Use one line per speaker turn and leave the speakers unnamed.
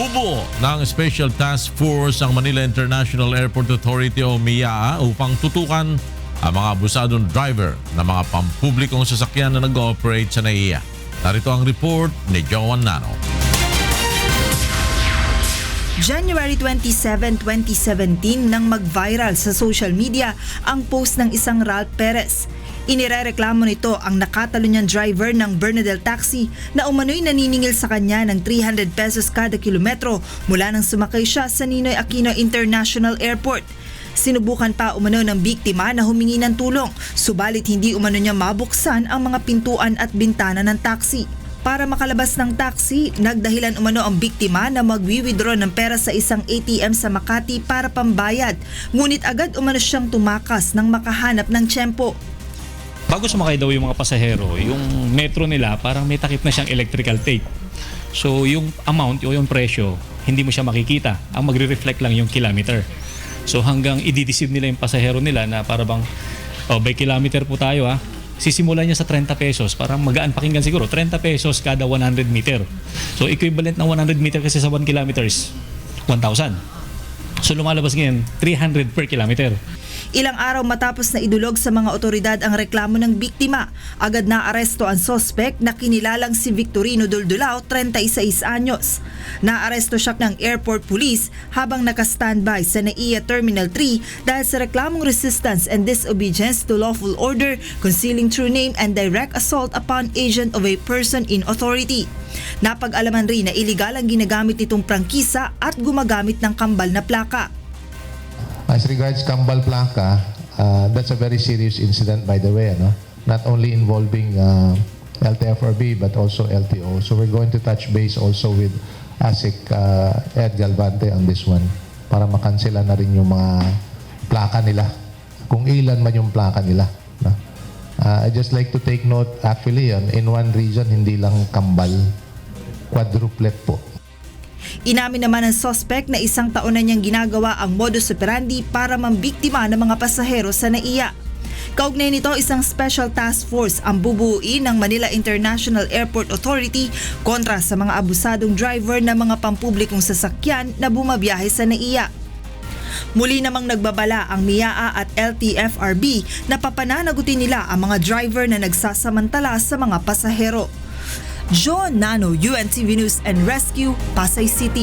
Bubuo ng Special Task Force ang Manila International Airport Authority o MIA upang tutukan ang mga abusadong driver ng mga pampublikong sasakyan na nag-ooperate sa NAIA. Narito ang report ni Joan Nano.
January 27, 2017 nang mag-viral sa social media ang post ng isang Ralph Perez. Inirereklamo nito ang nakatalo niyang driver ng Bernadette Taxi na umano'y naniningil sa kanya ng 300 pesos kada kilometro mula nang sumakay siya sa Ninoy Aquino International Airport. Sinubukan pa umano ng biktima na humingi ng tulong, subalit hindi umano niya mabuksan ang mga pintuan at bintana ng taxi. Para makalabas ng taxi, nagdahilan umano ang biktima na magwi-withdraw ng pera sa isang ATM sa Makati para pambayad. Ngunit agad umano siyang tumakas nang makahanap ng tiyempo.
Bago sumakay daw yung mga pasahero, yung metro nila parang may takip na siyang electrical tape. So yung amount o yung presyo, hindi mo siya makikita. Ang magre-reflect lang yung kilometer. So hanggang i-deceive nila yung pasahero nila na para bang, oh, by kilometer po tayo ha, sisimulan niya sa 30 pesos. Parang magaan pakinggan siguro. 30 pesos kada 100 meter. So equivalent ng 100 meter kasi sa 1 kilometers, 1,000. So lumalabas ngayon, 300 per kilometer.
Ilang araw matapos na idulog sa mga otoridad ang reklamo ng biktima, agad na aresto ang sospek na kinilalang si Victorino Duldulao, 36 anyos. Naaresto siya ng airport police habang naka-standby sa NAIA Terminal 3 dahil sa reklamong resistance and disobedience to lawful order, concealing true name and direct assault upon agent of a person in authority. Napag-alaman rin na iligal ang ginagamit nitong prangkisa at gumagamit ng kambal na plaka.
As regards Kambal Plaka, uh, that's a very serious incident by the way, ano? not only involving uh, LTFRB but also LTO. So we're going to touch base also with ASIC uh, Ed Galvante on this one para makansela na rin yung mga plaka nila. Kung ilan man yung plaka nila. No? Uh, I just like to take note, actually, yan, in one region, hindi lang kambal, quadruplet po.
Inamin naman ng suspect na isang taon na niyang ginagawa ang modus operandi para mambiktima ng mga pasahero sa NAIA. Kaugnay nito, isang special task force ang bubuuin ng Manila International Airport Authority kontra sa mga abusadong driver ng mga pampublikong sasakyan na bumabiyahe sa NAIA. Muli namang nagbabala ang MIAA at LTFRB na papananagutin nila ang mga driver na nagsasamantala sa mga pasahero. John Nano, UNTV News and Rescue, Pasay City.